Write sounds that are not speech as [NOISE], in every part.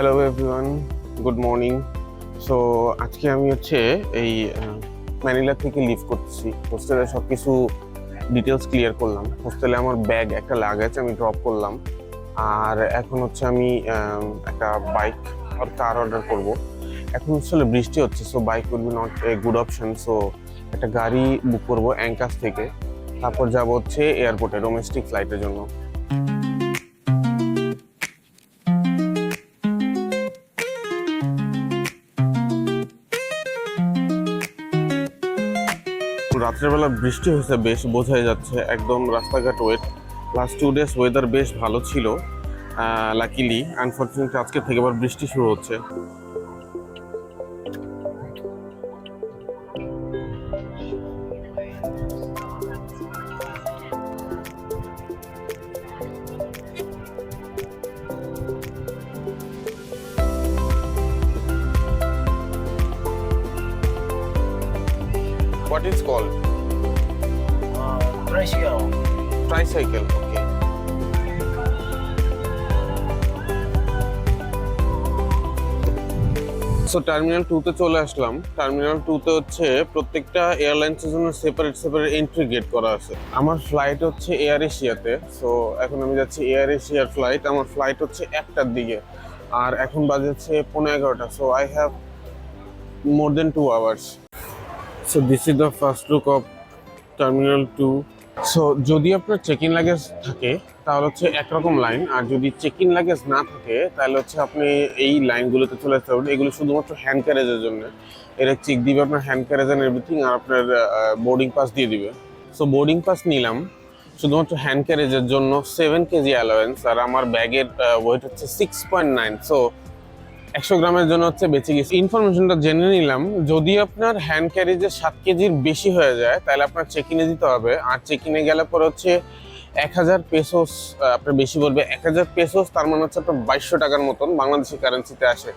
Hello everyone good morning so আজকে আমি হচ্ছে এই ম্যানিলা থেকে লিভ করতেছি হোস্টেলে সব কিছু ডিটেলস ক্লিয়ার করলাম। হোস্টেলে আমার ব্যাগ একটা লাগেজ আমি ড্রপ করলাম। আর এখন হচ্ছে আমি একটা বাইক আর কার অর্ডার করব। এখন আসলে বৃষ্টি হচ্ছে so bike will be not a good option so একটা গাড়ি বুক করব অ্যাঙ্কাস থেকে। তারপর যাব হচ্ছে এয়ারপোর্টে ডোমেস্টিক ফ্লাইটের জন্য। রাত্রেবেলা বৃষ্টি হয়েছে, বেশ বোঝাই যাচ্ছে। একদম রাস্তাঘাট wet last two days weather বেশ ভালো ছিল লাকিলি আনফর্চুনেটলি আজকে থেকে আবার বৃষ্টি শুরু হচ্ছে। Is called Uh, tricycle. Tricycle okay so terminal টুতে চলে আসলাম। টার্মিনাল টুতে হচ্ছে প্রত্যেকটা এয়ারলাইন্সের জন্য সেপারেট সেপারেট এন্ট্রি গেট করা আছে। আমার ফ্লাইট হচ্ছে এয়ার এশিয়াতে সো এখন আমি যাচ্ছি এয়ার এশিয়ার ফ্লাইট আমার ফ্লাইট হচ্ছে একটার দিকে। আর এখন বাজে হচ্ছে পনেরো এগারোটা। So I have more than two hours so this is the first look of terminal two so যদি আপনার চেক ইন লাগেজ থাকে, তাহলে হচ্ছে একরকম লাইন আর যদি চেক ইন লাগেজ না থাকে, তাহলে হচ্ছে আপনি এই লাইনগুলোতে চলে আসতে পারবেন। এগুলো শুধুমাত্র হ্যান্ড ক্যারেজের জন্য। এরা চেক দিবে আপনার হ্যান্ড ক্যারেজ অ্যান্ড এভরিথিং আর আপনার বোর্ডিং পাস দিয়ে দিবে। সো বোর্ডিং পাস নিলাম। শুধুমাত্র হ্যান্ড ক্যারেজের জন্য সেভেন কেজি অ্যালাওয়েন্স আর আমার ব্যাগের ওয়েট হচ্ছে সিক্স পয়েন্ট নাইন সো একশো গ্রামের জন্য হচ্ছে বেঁচে গেছি ইনফরমেশনটা জেনে নিলাম। যদি আপনার হ্যান্ড ক্যারেজে সাত কেজির বেশি হয়ে যায়, তাহলে আপনার চেক ইনে দিতে হবে। আর চেক ইনে গেলে পরে হচ্ছে এক হাজার পেসোস আপনার বেশি বলবে, এক হাজার পেসোস তার মানে হচ্ছে আপনার বাইশশো টাকার মতন বাংলাদেশি কারেন্সিতে আসে।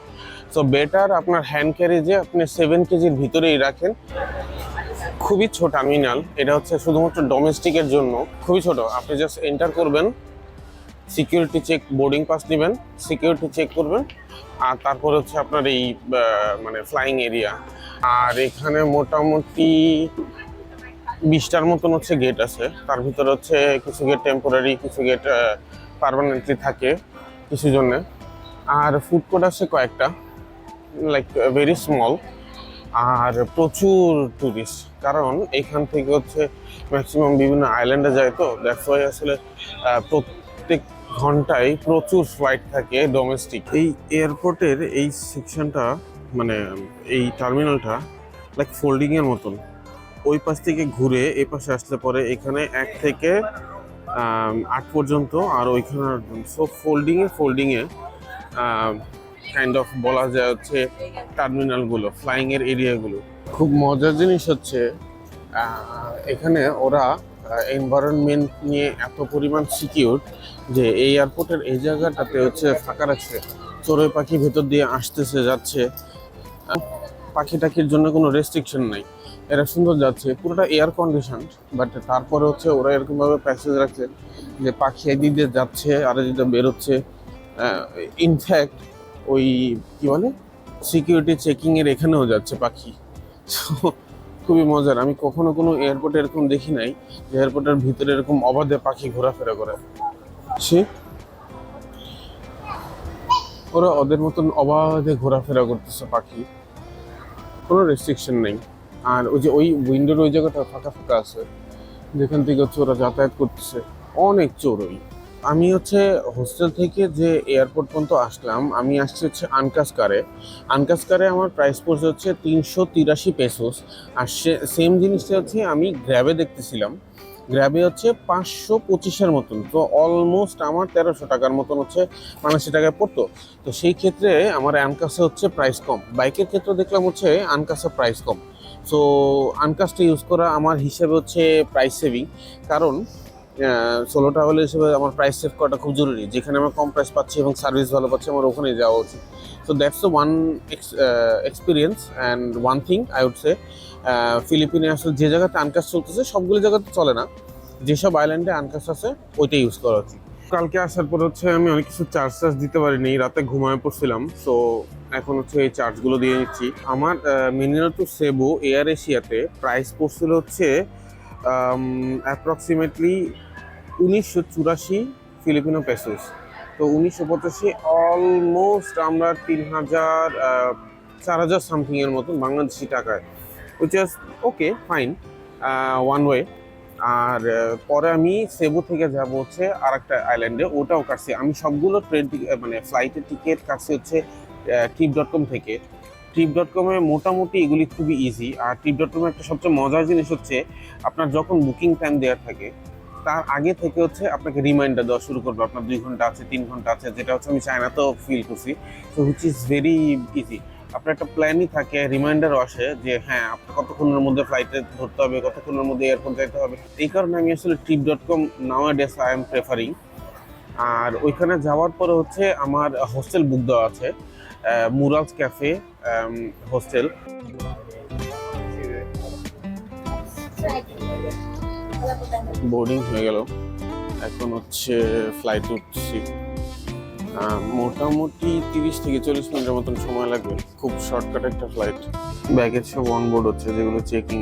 সো বেটার আপনার হ্যান্ড ক্যারেজে আপনি সেভেন কেজির ভিতরেই রাখেন। খুবই ছোট টার্মিনাল এটা হচ্ছে শুধুমাত্র ডোমেস্টিকের জন্য। খুবই ছোট, আপনি জাস্ট এন্টার করবেন। সিকিউরিটি চেক বোর্ডিং পাস নেবেন সিকিউরিটি চেক করবেন। আর তারপর হচ্ছে আপনার এই মানে ফ্লাইং এরিয়া আর এখানে মোটামুটি বিশটার মতন হচ্ছে গেট আছে। তার ভিতরে হচ্ছে কিছু গেট টেম্পোরারি কিছু গেট পারমানেন্টলি থাকে কিছু জন্যে। আর ফুড কোর্ট আছে কয়েকটা লাইক ভেরি স্মল আর প্রচুর টুরিস্ট কারণ এখান থেকে হচ্ছে ম্যাক্সিমাম বিভিন্ন আইল্যান্ডে যায় তো দ্যাটস আসলে প্রত্যেক ঘন্টায় প্রচুর ফ্লাইট থাকে ডোমেস্টিক এই এয়ারপোর্টের এই সেকশনটা মানে এই টার্মিনালটা লাইক ফোল্ডিংয়ের মতন। ওই পাশ থেকে ঘুরে এই পাশে আসলে পরে এখানে এক থেকে আট পর্যন্ত আর ওইখানে সো ফোল্ডিংয়ে ফোল্ডিংয়ে কাইন্ড অফ বলা যায় হচ্ছে টার্মিনালগুলো ফ্লাইংয়ের এরিয়াগুলো খুব মজার জিনিস হচ্ছে এখানে ওরা এনভায়রনমেন্ট নিয়ে এত পরিমাণ সিকিউর যে এই এয়ারপোর্টের এই জায়গাটাতে হচ্ছে ফাঁকা রাখছে। চড়ুই পাখি ভেতর দিয়ে আসতেছে যাচ্ছে। পাখি টাখির জন্য কোনো রেস্ট্রিকশন নাই। এরা সুন্দর যাচ্ছে পুরোটা এয়ার কন্ডিশন বাট তারপরে হচ্ছে ওরা এরকমভাবে প্যাসেজ রাখছে যে পাখি এদিক দিয়ে যাচ্ছে আর এদিক বেরোচ্ছে। ইনফ্যাক্ট ওই কি বলে? সিকিউরিটি চেকিংয়ের এখানেও যাচ্ছে পাখি। [LAUGHS] So, খুবই মজার। আমি কখনো কোনো এয়ারপোর্টে এরকম দেখি নাই যে এয়ারপোর্টের ভিতরে এরকম অবাধে পাখি ঘোরাফেরা করে। সে? ওরা ওদের মতন অবাধে ঘোরাফেরা করতেছে পাখি। কোনো রেস্ট্রিকশন নেই। আর ওই যে ওই উইন্ডোর ওই জায়গাটা ফাঁকা ফাঁকা আছে। যেখান থেকে ওরা যাতায়াত করতেছে। অনেক চোরই আমি হচ্ছে হোস্টেল থেকে যে এয়ারপোর্ট পর্যন্ত আসলাম, আমি আসছি হচ্ছে আনকাস কারে আনকাস কারে আমার প্রাইস পড়ছে হচ্ছে তিনশো তিরাশি পেসোস আর সেম জিনিসটা হচ্ছে আমি গ্র্যাবে দেখতেছিলাম। গ্র্যাবে হচ্ছে পাঁচশো পঁচিশের মতন। তো অলমোস্ট আমার তেরোশো টাকার মতন হচ্ছে বাংলাদেশি টাকায় পড়তো। তো সেই ক্ষেত্রে আমার আনকাসে হচ্ছে প্রাইস কম। বাইকের ক্ষেত্রে দেখলাম হচ্ছে আনকাসে প্রাইস কম। সো আনকাসটা ইউজ করা আমার হিসেবে হচ্ছে প্রাইস সেভিং কারণ সোলো ট্রাভেল হিসেবে আমার প্রাইস সেভ করাটা খুব জরুরি। যেখানে আমার কম প্রাইস পাচ্ছি এবং সার্ভিস ভালো পাচ্ছি, আমার ওখানেই যাওয়া উচিত। So that's the one experience and one thing I would say ফিলিপিনে আসলে যে জায়গাতে আনকাস চলতেছে, সবগুলো জায়গাতে চলে না। যেসব আইল্যান্ডে আনকাস আছে, ওইটাই ইউজ করা উচিত। কালকে আসার পর হচ্ছে আমি অনেক কিছু চার্জ টার্জ দিতে পারিনি, রাতে ঘুমায় পড়ছিলাম। সো এখন হচ্ছে এই চার্জগুলো দিয়ে নিচ্ছি। আমার মিনিমাল টু সেবু এয়ার এশিয়াতে প্রাইস পড়ছিল হচ্ছে অ্যাপ্রক্সিমেটলি উনিশশো চুরাশি ফিলিপিনো পেসোস তো উনিশশো পঁচাশি অলমোস্ট আমরা তিন হাজার চার হাজার সামথিংয়ের মতন বাংলাদেশি টাকায়। Which is okay fine one way আর পরে আমি সেবু থেকে যাব হচ্ছে আর একটা আইল্যান্ডে ওটাও কাটছি। আমি সবগুলো ট্রেন মানে ফ্লাইটের টিকিট কাটছি হচ্ছে ট্রিপ ডট কম থেকে। ট্রিপ ডট কমে মোটামুটি এগুলি খুবই ইজি আর ট্রিপ ডট কমে একটা সবচেয়ে মজার জিনিস হচ্ছে, আপনার যখন বুকিং টাইম দেওয়া থাকে, তার আগে থেকে হচ্ছে আপনাকে রিমাইন্ডার দেওয়া শুরু করবে। আপনার দুই ঘণ্টা আছে, তিন ঘণ্টা আছে, যেটা হচ্ছে আমি চায়নাতেও ফিল করছি। So which is very easy আপনার একটা প্ল্যানই থাকে রিমাইন্ডারও আসে যে হ্যাঁ আপনার কতক্ষণের মধ্যে ফ্লাইটে ধরতে হবে, কতক্ষণের মধ্যে এয়ারপোর্ট যাইতে হবে। এই কারণে আমি আসলে trip dot com nowadays I am preferring আর ওইখানে যাওয়ার পরে হচ্ছে আমার হোস্টেল বুক দেওয়া আছে। মুরালস ক্যাফে হোস্টেল। বোর্ডিং হয়ে গেল। এখন হচ্ছে ফ্লাইট উঠছি। মোটামুটি তিরিশ থেকে চল্লিশ মিনিটের মতন সময় লাগবে। খুব শর্টকাট একটা ফ্লাইট ব্যাগেজ সব অন বোর্ড হচ্ছে, যেগুলো checking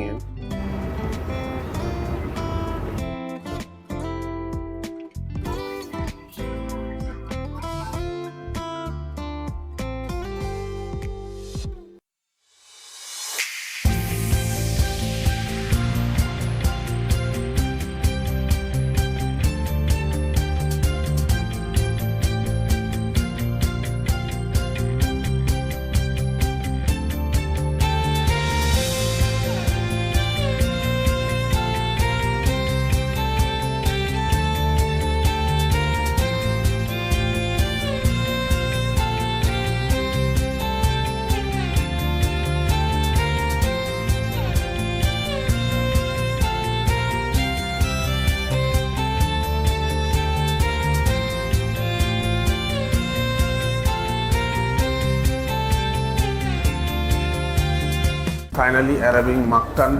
finally arriving Mactan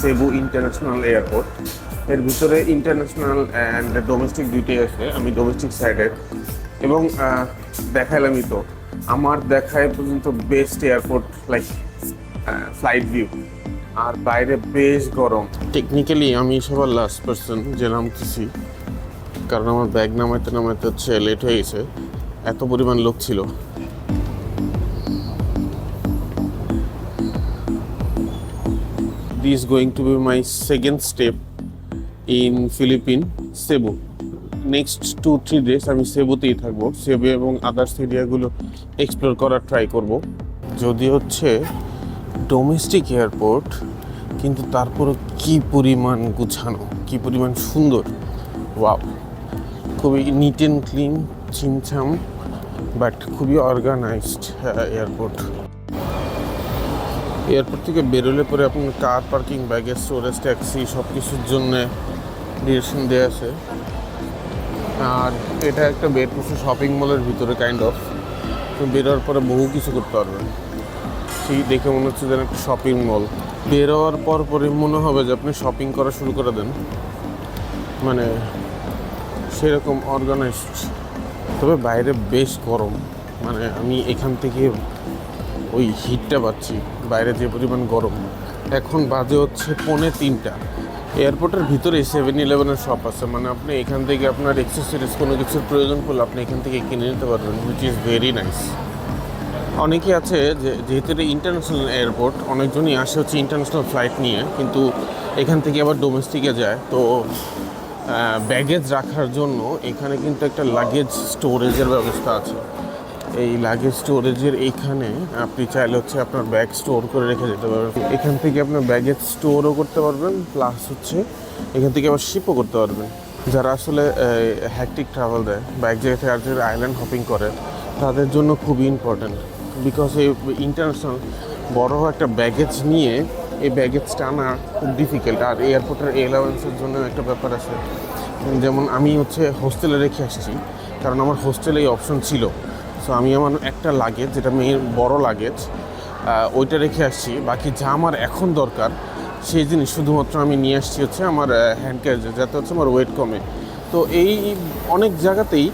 Cebu international airport এর ভিতরে ইন্টারন্যাশনাল অ্যান্ড ডোমেস্টিক দুইটাই আছে, আমি ডোমেস্টিক সাইডের এবং দেখাইলামই তো। আমার দেখায় পর্যন্ত best airport like flight view আর বাইরে বেশ গরম। টেকনিক্যালি আমি সবার লাস্ট পার্সন যে নামতেছি। কারণ আমার ব্যাগ নামাইতে নামাইতে হচ্ছে লেট হয়ে গেছে। এত পরিমাণ লোক ছিল। This is going to be my second step in Philippine, Cebu. Next two three days আমি সেবুতেই থাকব। সেবু এবং আদার্স এরিয়াগুলো এক্সপ্লোর করার ট্রাই করব। যদি হচ্ছে ডোমেস্টিক এয়ারপোর্ট কিন্তু তারপরও কি পরিমাণ গুছানো, কি পরিমাণ সুন্দর। ওয়াও খুবই নিট অ্যান্ড ক্লিন ছিমছাম বাট খুবই অর্গানাইজড এয়ারপোর্ট এয়ারপোর্ট থেকে বেরোলে পরে আপনি car parking baggage storage taxi সব কিছুর জন্যে ডিরেকশন দেওয়া আছে। আর এটা একটা করছে শপিং মলের ভিতরে কাইন্ড অফ বেরোর পরে বহু কিছু করতে পারবেন সেই দেখে মনে হচ্ছে যেন একটা শপিং মল বেরোয়ার পর পরে মনে হবে যে আপনি শপিং করা শুরু করে দেন। মানে সেরকম অর্গানাইজড তবে বাইরে বেশ গরম। মানে আমি এখান থেকে ওই হিটটা পাচ্ছি। বাইরে যে পরিমাণ গরম, এখন বাজে হচ্ছে পৌনে তিনটা। এয়ারপোর্টের ভিতরে সেভেন ইলেভেনের শপ আছে। মানে আপনি এখান থেকে আপনার এক্সেসরিজ কোনো কিছুর প্রয়োজন পড়লে আপনি এখান থেকে কিনে নিতে পারবেন হুইচ ইজ ভেরি নাইস অনেকে আছে যে, যেহেতু এটা ইন্টারন্যাশনাল এয়ারপোর্ট অনেকজনই আসে হচ্ছে ইন্টারন্যাশনাল ফ্লাইট নিয়ে, কিন্তু এখান থেকে আবার ডোমেস্টিকে যায়। তো ব্যাগেজ রাখার জন্য এখানে কিন্তু একটা লাগেজ স্টোরেজের ব্যবস্থা আছে। এই লাগেজ স্টোরেজের এইখানে আপনি চাইলে হচ্ছে আপনার ব্যাগ স্টোর করে রেখে যেতে পারবেন। এখান থেকে আপনার ব্যাগেজ স্টোরও করতে পারবেন প্লাস হচ্ছে এখান থেকে আবার শিপও করতে পারবেন। যারা আসলে হ্যাকটিক ট্রাভেল দেয় বা এক জায়গা থেকে আর জায়গায় আইল্যান্ড হপিং করে, তাদের জন্য খুবই ইম্পর্ট্যান্ট বিকজ এই ইন্টারন্যাশনাল বড় একটা ব্যাগেজ নিয়ে এই ব্যাগেজ টানা খুব ডিফিকাল্ট আর এয়ারপোর্টের এলাওয়েন্সের জন্য একটা ব্যাপার আছে। যেমন আমি হচ্ছে হোস্টেলে রেখে আসছি, কারণ আমার হোস্টেলে এই অপশন ছিল। সো আমি আমার একটা লাগেজ যেটা মেয়ের বড় লাগেজ ওইটা রেখে আসছি। বাকি যা আমার এখন দরকার, সেই জিনিস শুধুমাত্র আমি নিয়ে আসছি হচ্ছে আমার হ্যান্ড ক্যারেজে যাতে হচ্ছে আমার ওয়েট কমে। তো এই অনেক জায়গাতেই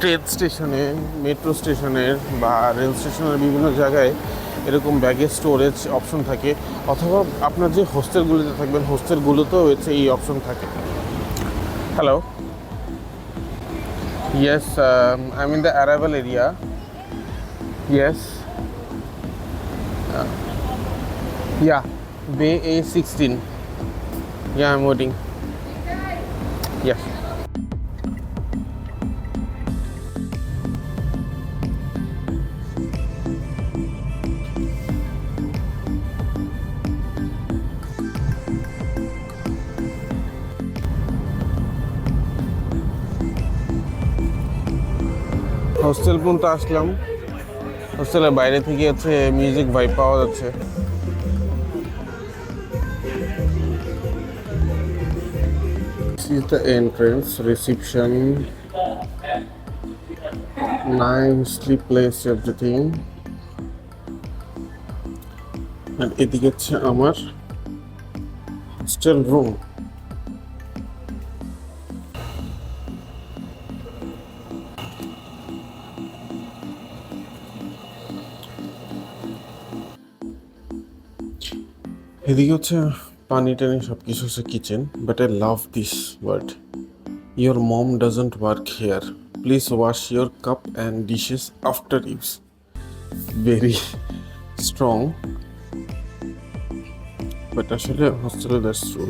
ট্রেন স্টেশনে মেট্রো স্টেশনের বা রেল স্টেশনের বিভিন্ন জায়গায় এরকম ব্যাগেজ স্টোরেজ অপশন থাকে, অথবা আপনার যে হোস্টেলগুলিতে থাকবেন হোস্টেলগুলোতেও হচ্ছে এই অপশন থাকে। Hello Yes, um, I'm in the arrival area. Yes. Uh, yeah, Bay A16. Yeah, I'm waiting. Yes. Hostel পর্যন্ত আসলাম হোস্টেলের বাইরে থেকে হচ্ছে মিউজিক ভাইব পাওয়া যাচ্ছে is the entrance, reception. Nicely placed everything. আর এদিকে হচ্ছে আমার হোস্টেল রুম এদিকে হচ্ছে পানি টানি সব কিছু হচ্ছে kitchen but I love this word your mom doesn't work here please wash your cup and dishes after use very strong but আসলে হস্টেলে দ্যাটস ট্রু